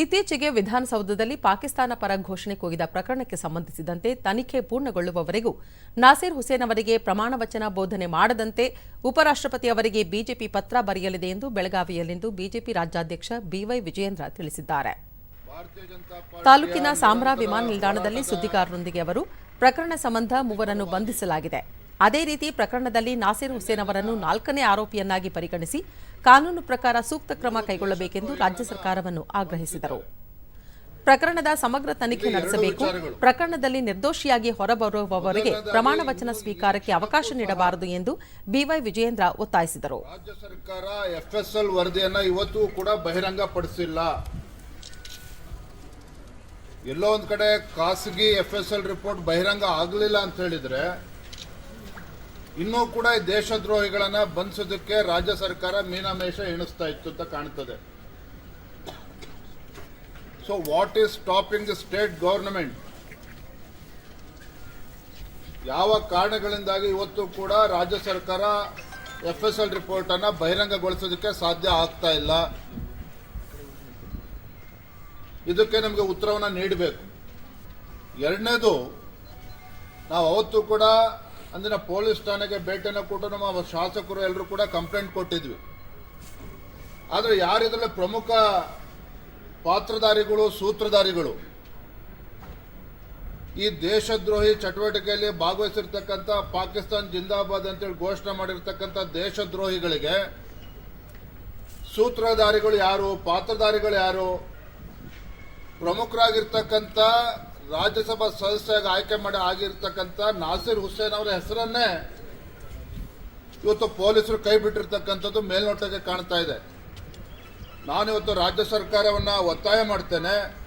ಇತ್ತೀಚೆಗೆ ವಿಧಾನಸೌಧದಲ್ಲಿ ಪಾಕಿಸ್ತಾನ ಪರ ಘೋಷಣೆ ಕೂಗಿದ ಪ್ರಕರಣಕ್ಕೆ ಸಂಬಂಧಿಸಿದಂತೆ ತನಿಖೆ ಪೂರ್ಣಗೊಳ್ಳುವವರೆಗೂ ನಾಸೀರ್ ಹುಸೇನ್ ಅವರಿಗೆ ಪ್ರಮಾಣ ವಚನ ಬೋಧನೆ ಮಾಡದಂತೆ ಉಪರಾಷ್ಟ್ರಪತಿ ಅವರಿಗೆ ಬಿಜೆಪಿ ಪತ್ರ ಬರೆಯಲಿದೆ ಎಂದು ಬೆಳಗಾವಿಯಲ್ಲಿಂದು ಬಿಜೆಪಿ ರಾಜ್ಯಾಧ್ಯಕ್ಷ ಬಿವೈ ವಿಜಯೇಂದ್ರ ತಿಳಿಸಿದ್ದಾರೆ. ತಾಲೂಕಿನ ಸಾಮ್ರಾ ವಿಮಾನ ನಿಲ್ದಾಣದಲ್ಲಿ ಸುದ್ದಿಗಾರರೊಂದಿಗೆ ಅವರು ಪ್ರಕರಣ ಸಂಬಂಧ ಮೂವರನ್ನು ಬಂಧಿಸಲಾಗಿದೆ. ಅದೇ ರೀತಿ ಪ್ರಕರಣದಲ್ಲಿ ನಾಸಿರ್ ಹುಸೇನ್ ಅವರನ್ನು ನಾಲ್ಕನೇ ಆರೋಪಿಯನ್ನಾಗಿ ಪರಿಗಣಿಸಿ ಕಾನೂನು ಪ್ರಕಾರ ಸೂಕ್ತ ಕ್ರಮ ಕೈಗೊಳ್ಳಬೇಕೆಂದು ರಾಜ್ಯ ಸರ್ಕಾರವನ್ನು ಆಗ್ರಹಿಸಿದರು. ಪ್ರಕರಣದ ಸಮಗ್ರ ತನಿಖೆ ನಡೆಸಬೇಕು. ಪ್ರಕರಣದಲ್ಲಿ ನಿರ್ದೋಷಿಯಾಗಿ ಹೊರಬರುವವರಿಗೆ ಪ್ರಮಾಣ ವಚನ ಸ್ವೀಕಾರಕ್ಕೆ ಅವಕಾಶ ನೀಡಬಾರದು ಎಂದು ಬಿವೈ ವಿಜಯೇಂದ್ರ ಒತ್ತಾಯಿಸಿದರು. ರಾಜ್ಯ ಸರ್ಕಾರ ಎಫ್ಎಸ್ಎಲ್ ವರದಿಯನ್ನು ಇವತ್ತು ಕೂಡ ಬಹಿರಂಗ ಪಡಿಸಿಲ್ಲ ಎಲ್ಲೋ ಒಂದು ಕಡೆ ಖಾಸಗಿ ಎಫ್ಎಸ್ಎಲ್ ಎಸ್ ಎಲ್ ರಿಪೋರ್ಟ್ ಬಹಿರಂಗ ಆಗಲಿಲ್ಲ ಅಂತ ಹೇಳಿದ್ರೆ ಇನ್ನೂ ಕೂಡ ಈ ದೇಶದ್ರೋಹಿಗಳನ್ನ ಬಂಧಿಸೋದಕ್ಕೆ ರಾಜ್ಯ ಸರ್ಕಾರ ಮೀನಾಮೇಷ ಎಣಿಸ್ತಾ ಇತ್ತು ಅಂತ ಕಾಣ್ತದೆ. So what is stopping the state government ಯಾವ ಕಾರಣಗಳಿಂದಾಗಿ ಇವತ್ತು ಕೂಡ ರಾಜ್ಯ ಸರ್ಕಾರ ಎಫ್ ಎಸ್ ಎಲ್ ರಿಪೋರ್ಟ್ ಅನ್ನ ಬಹಿರಂಗಗೊಳಿಸೋದಕ್ಕೆ ಸಾಧ್ಯ ಆಗ್ತಾ ಇಲ್ಲ? ಇದಕ್ಕೆ ನಮಗೆ ಉತ್ತರವನ್ನು ನೀಡಬೇಕು. ಎರಡನೇದು, ನಾವು ಅವತ್ತು ಕೂಡ ಅಂದಿನ ಪೊಲೀಸ್ ಠಾಣೆಗೆ ಭೇಟಿಯನ್ನು ಕೊಟ್ಟು ನಮ್ಮ ಶಾಸಕರು ಎಲ್ಲರೂ ಕೂಡ ಕಂಪ್ಲೇಂಟ್ ಕೊಟ್ಟಿದ್ವಿ. ಆದರೆ ಯಾರಿದ್ರಲ್ಲಿ ಪ್ರಮುಖ ಪಾತ್ರಧಾರಿಗಳು, ಸೂತ್ರಧಾರಿಗಳು? ಈ ದೇಶದ್ರೋಹಿ ಚಟುವಟಿಕೆಯಲ್ಲಿ ಭಾಗವಹಿಸಿರ್ತಕ್ಕಂಥ ಪಾಕಿಸ್ತಾನ್ ಜಿಂದಾಬಾದ್ ಅಂತೇಳಿ ಘೋಷಣೆ ಮಾಡಿರ್ತಕ್ಕಂಥ ದೇಶದ್ರೋಹಿಗಳಿಗೆ ಸೂತ್ರಧಾರಿಗಳು ಯಾರು, ಪಾತ್ರಧಾರಿಗಳು ಯಾರು? ಪ್ರಮುಖರಾಗಿರ್ತಕ್ಕಂಥ ರಾಜ್ಯಸಭಾ ಸದಸ್ಯರಾಗಿ ಆಯ್ಕೆ ಮಾಡಿ ಆಗಿರ್ತಕ್ಕಂಥ ನಾಸಿರ್ ಹುಸೇನ್ ಅವರ ಹೆಸರನ್ನೇ ಇವತ್ತು ಪೊಲೀಸರು ಕೈ ಬಿಟ್ಟಿರ್ತಕ್ಕಂಥದ್ದು ಮೇಲ್ನೋಟಕ್ಕೆ ಕಾಣ್ತಾ ಇದೆ. ನಾನಿವತ್ತು ರಾಜ್ಯ ಸರ್ಕಾರವನ್ನ ಒತ್ತಾಯ ಮಾಡ್ತೇನೆ.